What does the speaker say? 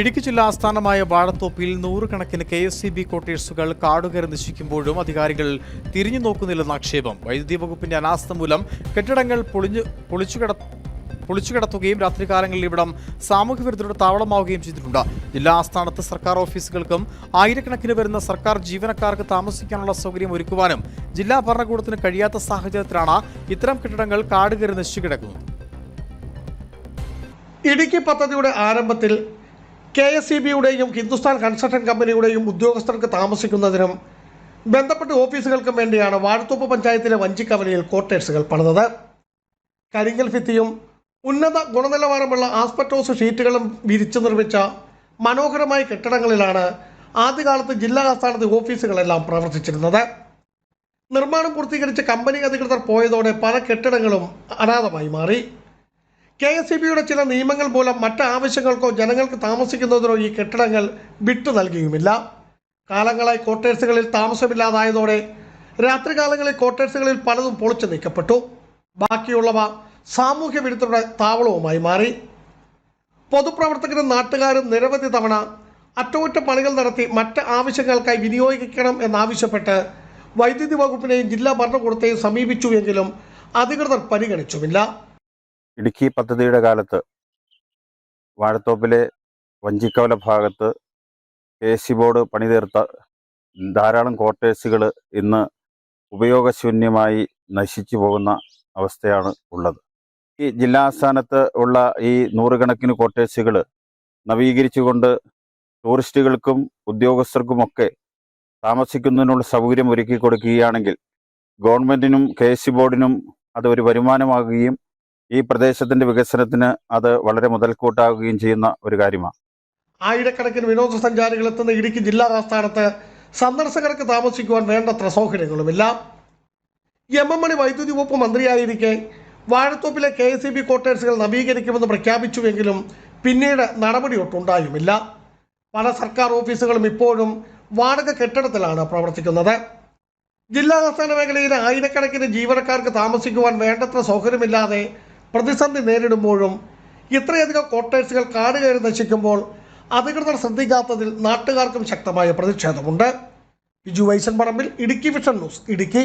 ഇടുക്കി ജില്ലാ ആസ്ഥാനമായ വാഴത്തോപ്പിൽ നൂറുകണക്കിന് കെ എസ് സി ബി ക്വാർട്ടേഴ്സുകൾ കാടുകയറി നശിക്കുമ്പോഴും അധികാരികൾ തിരിഞ്ഞു നോക്കുന്നില്ലെന്ന ആക്ഷേപം. വൈദ്യുതി വകുപ്പിന്റെ അനാസ്ഥ മൂലം കെട്ടിടങ്ങൾ പൊളിഞ്ഞു പൊളിച്ചുകിട പൊളിച്ചുകിടത്തുകയും രാത്രികാലങ്ങളിൽ ഇവിടം സാമൂഹ്യ വിരുദ്ധരുടെ താവളമാവുകയും ചെയ്തിട്ടുണ്ട്. ജില്ലാ ആസ്ഥാനത്ത് സർക്കാർ ഓഫീസുകൾക്കും ആയിരക്കണക്കിന് വരുന്ന സർക്കാർ ജീവനക്കാർക്ക് താമസിക്കാനുള്ള സൗകര്യം ഒരുക്കുവാനും ജില്ലാ ഭരണകൂടത്തിന് കഴിയാത്ത സാഹചര്യത്തിലാണ് ഇത്തരം കെട്ടിടങ്ങൾ കാടുകയറി നശിച്ചു കിടക്കുന്നത് ഇടുക്കി പദ്ധതിയുടെ ആരംഭത്തിൽ കെ എസ് ഇ ബിയുടെയും ഹിന്ദുസ്ഥാൻ കൺസ്ട്രക്ഷൻ കമ്പനിയുടെയും ഉദ്യോഗസ്ഥർക്ക് താമസിക്കുന്നതിനും ബന്ധപ്പെട്ട ഓഫീസുകൾക്കും വേണ്ടിയാണ് വാഴത്തോപ്പ് പഞ്ചായത്തിലെ വഞ്ചിക്കവലയിൽ ക്വാർട്ടേഴ്സുകൾ പണിതത്. കരിങ്കൽ ഭിത്തിയും ഉന്നത ഗുണനിലവാരമുള്ള ആസ്പെറ്റോസ് ഷീറ്റുകളും വിരിച്ചു നിർമ്മിച്ച മനോഹരമായ കെട്ടിടങ്ങളിലാണ് ആദ്യകാലത്ത് ജില്ലാ ആസ്ഥാനത്തെ ഓഫീസുകളെല്ലാം പ്രവർത്തിച്ചിരുന്നത്. നിർമ്മാണം പൂർത്തീകരിച്ച് കമ്പനി അധികൃതർ പോയതോടെ പല കെട്ടിടങ്ങളും അനാഥമായി മാറി. കെ എസ് സി ബിയുടെ ചില നിയമങ്ങൾ മൂലം മറ്റ് ആവശ്യങ്ങൾക്കോ ജനങ്ങൾക്ക് താമസിക്കുന്നതിനോ ഈ കെട്ടിടങ്ങൾ വിട്ടു നൽകിയുമില്ല. കാലങ്ങളായി ക്വാർട്ടേഴ്സുകളിൽ താമസമില്ലാതായതോടെ രാത്രികാലങ്ങളിൽ ക്വാർട്ടേഴ്സുകളിൽ പലതും പൊളിച്ചു നീക്കപ്പെട്ടു. ബാക്കിയുള്ളവ സാമൂഹ്യ വിരുദ്ധരുടെ താവളവുമായി മാറി. പൊതുപ്രവർത്തകരും നാട്ടുകാരും നിരവധി തവണ അറ്റകുറ്റപ്പണികൾ നടത്തി മറ്റ് ആവശ്യങ്ങൾക്കായി വിനിയോഗിക്കണം എന്നാവശ്യപ്പെട്ട് വൈദ്യുതി വകുപ്പിനെയും ജില്ലാ ഭരണകൂടത്തെയും സമീപിച്ചു എങ്കിലും അധികൃതർ പരിഗണിച്ചുമില്ല. ഇടുക്കി പദ്ധതിയുടെ കാലത്ത് വാഴത്തോപ്പിലെ വഞ്ചിക്കവല ഭാഗത്ത് കെ സി ബോർഡ് പണിതീർത്ത ധാരാളം ക്വാർട്ടേഴ്സുകൾ ഇന്ന് ഉപയോഗശൂന്യമായി നശിച്ചു പോകുന്ന അവസ്ഥയാണ് ഉള്ളത്. ഈ ജില്ലാസ്ഥാനത്ത് ഉള്ള ഈ നൂറുകണക്കിന് ക്വാർട്ടേഴ്സുകൾ നവീകരിച്ചുകൊണ്ട് ടൂറിസ്റ്റുകൾക്കും ഉദ്യോഗസ്ഥർക്കുമൊക്കെ താമസിക്കുന്നതിനുള്ള സൗകര്യം ഒരുക്കി കൊടുക്കുകയാണെങ്കിൽ ഗവൺമെന്റിനും കെ എസ് സി ബോർഡിനും അതൊരു വരുമാനമാകുകയും ഈ പ്രദേശത്തിന്റെ വികസനത്തിന് അത് വളരെ മുതൽക്കൂട്ടാകുകയും ചെയ്യുന്ന ഒരു കാര്യമാണ്. ആയിരക്കണക്കിന് വിനോദസഞ്ചാരികൾ എത്തുന്ന ഇടുക്കി ജില്ലാ ആസ്ഥാനത്ത് സന്ദർശകർക്ക് താമസിക്കുവാൻ വേണ്ടത്ര സൗകര്യങ്ങളുമില്ല. എം എം മണി വൈദ്യുതി വകുപ്പ് മന്ത്രിയായിരിക്കെ വാഴത്തോപ്പിലെ കെ എസ് ഇ ബി ക്വാർട്ടേഴ്സുകൾ നവീകരിക്കുമെന്ന് പ്രഖ്യാപിച്ചുവെങ്കിലും പിന്നീട് നടപടിയൊട്ടുണ്ടായുമില്ല. പല സർക്കാർ ഓഫീസുകളും ഇപ്പോഴും വാടക കെട്ടിടത്തിലാണ് പ്രവർത്തിക്കുന്നത്. ജില്ലാ ആസ്ഥാന മേഖലയിലെ ആയിരക്കണക്കിന് ജീവനക്കാർക്ക് താമസിക്കുവാൻ വേണ്ടത്ര സൗകര്യമില്ലാതെ പ്രതിസന്ധി നേരിടുമ്പോഴും ഇത്രയധികം ക്വാർട്ടേഴ്സുകൾ കാട് കയറി നശിക്കുമ്പോൾ അധികൃതർ ശ്രദ്ധിക്കാത്തതിൽ നാട്ടുകാർക്കും ശക്തമായ പ്രതിഷേധമുണ്ട്. Biju Vaishan Parambil Idukki vision news Idukki.